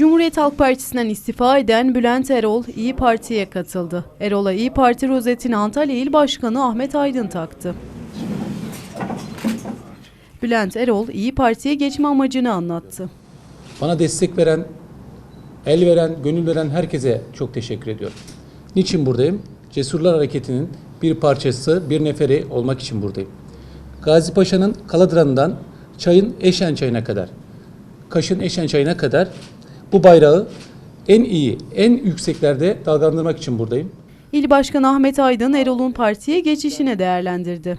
Cumhuriyet Halk Partisi'nden istifa eden Bülent Erol İyi Parti'ye katıldı. Erol'a İyi Parti rozetini Antalya İl Başkanı Ahmet Aydın taktı. Bülent Erol İyi Parti'ye geçme amacını anlattı. Bana destek veren, el veren, gönül veren herkese çok teşekkür ediyorum. Niçin buradayım? Cesurlar Hareketi'nin bir parçası, bir neferi olmak için buradayım. Gazi Paşa'nın Kaladıran'dan çayın Eşen çayına kadar, Kaş'ın Eşen çayına kadar bu bayrağı en iyi, en yükseklerde dalgalandırmak için buradayım. İl Başkanı Ahmet Aydın Erol'un partiye geçişini değerlendirdi.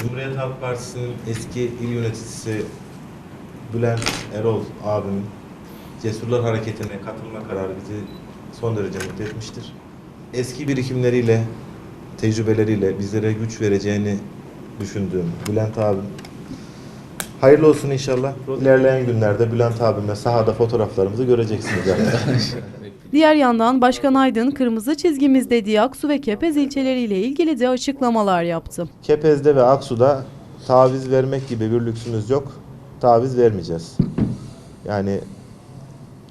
Cumhuriyet Halk Partisi'nin eski il yöneticisi Bülent Erol abimin Cesurlar Hareketi'ne katılma kararı bizi son derece mutlu etmiştir. Eski birikimleriyle, tecrübeleriyle bizlere güç vereceğini düşündüğüm Bülent abim hayırlı olsun inşallah. İlerleyen günlerde Bülent abimle sahada fotoğraflarımızı göreceksiniz. Diğer yandan Başkan Aydın kırmızı çizgimiz dediği Aksu ve Kepez ilçeleriyle ilgili de açıklamalar yaptı. Kepez'de ve Aksu'da taviz vermek gibi bir lüksümüz yok. Taviz vermeyeceğiz. Yani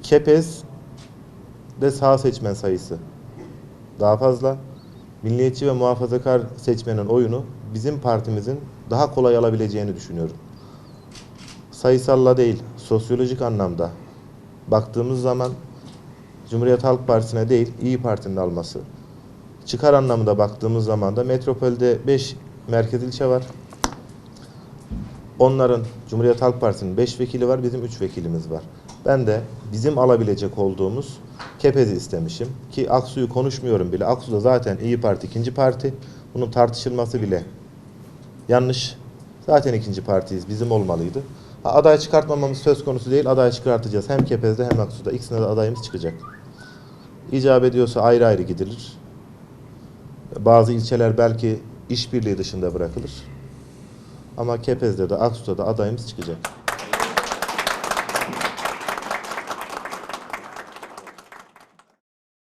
Kepez'de sağ seçmen sayısı daha fazla. Milliyetçi ve muhafazakar seçmenin oyunu bizim partimizin daha kolay alabileceğini düşünüyorum. Sayısalla değil, sosyolojik anlamda baktığımız zaman Cumhuriyet Halk Partisi'ne değil, İyi Parti'nin alması. Çıkar anlamında baktığımız zaman da metropolde 5 merkez ilçe var. Onların Cumhuriyet Halk Partisi'nin 5 vekili var, bizim 3 vekilimiz var. Ben de bizim alabilecek olduğumuz Kepez'i istemişim. Ki Aksu'yu konuşmuyorum bile. Aksu da zaten İyi Parti ikinci parti. Bunun tartışılması bile yanlış. Zaten ikinci partiyiz. Bizim olmalıydı. Ha, aday çıkartmamamız söz konusu değil. Aday çıkartacağız. Hem Kepez'de hem Aksu'da. İkisine de adayımız çıkacak. İcap ediyorsa ayrı ayrı gidilir. Bazı ilçeler belki işbirliği dışında bırakılır. Ama Kepez'de de Aksu'da da adayımız çıkacak.